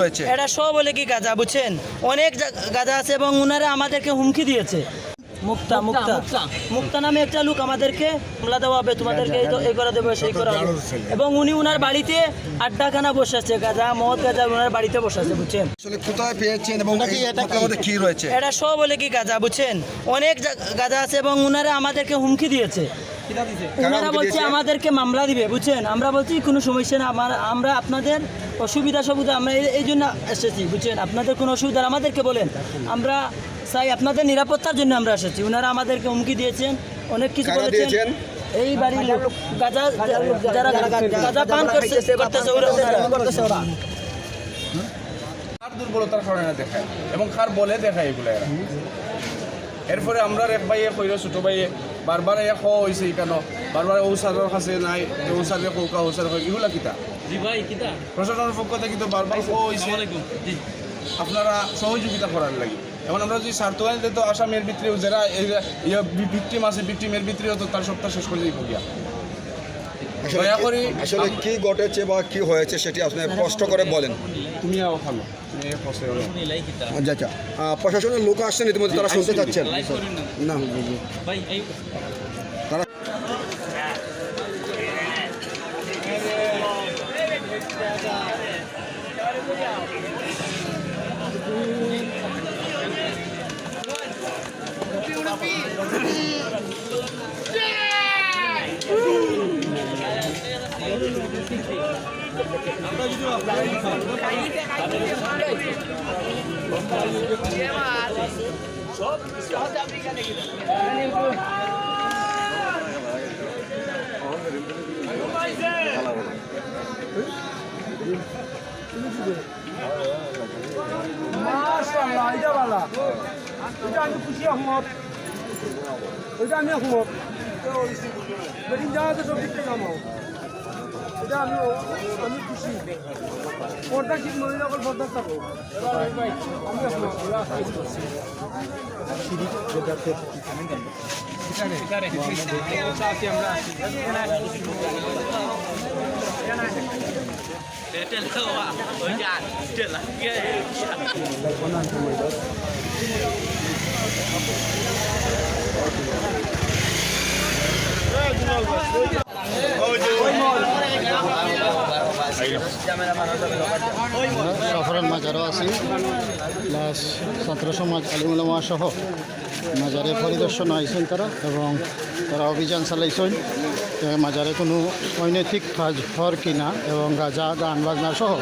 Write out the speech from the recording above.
রয়েছে। এটা সব বলে কি গাঁজা, বুঝছেন? অনেক গাঁজা আছে এবং ওনারা আমাদেরকে হুমকি দিয়েছে। মুক্তা মুক্তা মুক্তা। নামে একটা লোক আমাদেরকে হামলা দেওয়া হবে তোমাদেরকে এই করে দেবে সেই করা হবে। এবং উনি উনার বাড়িতে আড্ডাখানা বসেছে গাঁজা মদ গাঁজা উনার বাড়িতে বসেছে বুঝছেন? কোথায় পেয়েছেন এবং কি রয়েছে? এটা সব বলে কি গাঁজা বুঝছেন? অনেক গাঁজা আছে এবং উনারা আমাদেরকে হুমকি দিয়েছে। ওনারা বলছে আমাদেরকে মামলা দিবে বুঝছেন? আমরা বলছি কোনো সমস্যা না আমার আমরা আপনাদের অসুবিধা সুবিধা আমরা এই- এই জন্য এসেছি বুঝছেন? আপনাদের কোনো অসুবিধা আমাদেরকে বলেন। আমরা চাই আপনাদের নিরাপত্তার জন্য আমরা এসেছি। ওনারা আমাদেরকে হুমকি দিয়েছেন অনেক কিছু বলেছেন। দিয়েছেন? এই বাড়ির লোক গাঁজা যারা গাঁজা পান করছে করতেছে ওরা। কার দুর্বলতার কারণে দেখায়? এবং কার বলে দেখায় এগুলো এরা? এরপরে আমরা এক ভাইয়ে কইল ছোট ভাইয়ে বারবার এ খ হয়েছে কেন বারবার ও কাছে নাই ও স্যারে কৌকা ও স্যার এগুলা কিতা? জি ভাই কিতা? প্রশাসনের পক্ষ থেকে তো বারবার হয়েছে আপনারা সহযোগিতা করার লাগে। এখন আমরা যদি স্বার্থ আনতে তো আসামের ভিতরেও যারা ভিক্টিম আছে ভিক্টিমের ভিতরেও তো তার সপ্তাহ শেষ করে দিব গিয়া। আসলে দয়া করি আসলে কি ঘটেছে বা কি হয়েছে সেটি আপনি স্পষ্ট করে বলেন। তুমি ভালো আচ্ছা আচ্ছা। প্রশাসনের লোক আসছেন ইতিমধ্যে তারা শুনতে চাচ্ছেন। লাইক করেন না না ভাই এই তারা মাশাআল্লাহ এটা ভালো। এটা আমি খুশি আহমদ এটা আমি আহমদ বেদিন যাওয়া তো সব দিকতে কামাও এটা আমি আমি খুশি। পর্দা ঠিক মহিলা অকল পর্দা থাকো আমি আহমদ লাগে সফরের মাজারও আছি। প্লাস ছাত্র সমাজ আলিমুলামা সহ মাজারে পরিদর্শন আইসেন তারা এবং তারা অভিযান চালাইছেন। মাজারে কোনো অনৈতিক কাজ হর কিনা এবং গাজা, গান বাজনা সহ।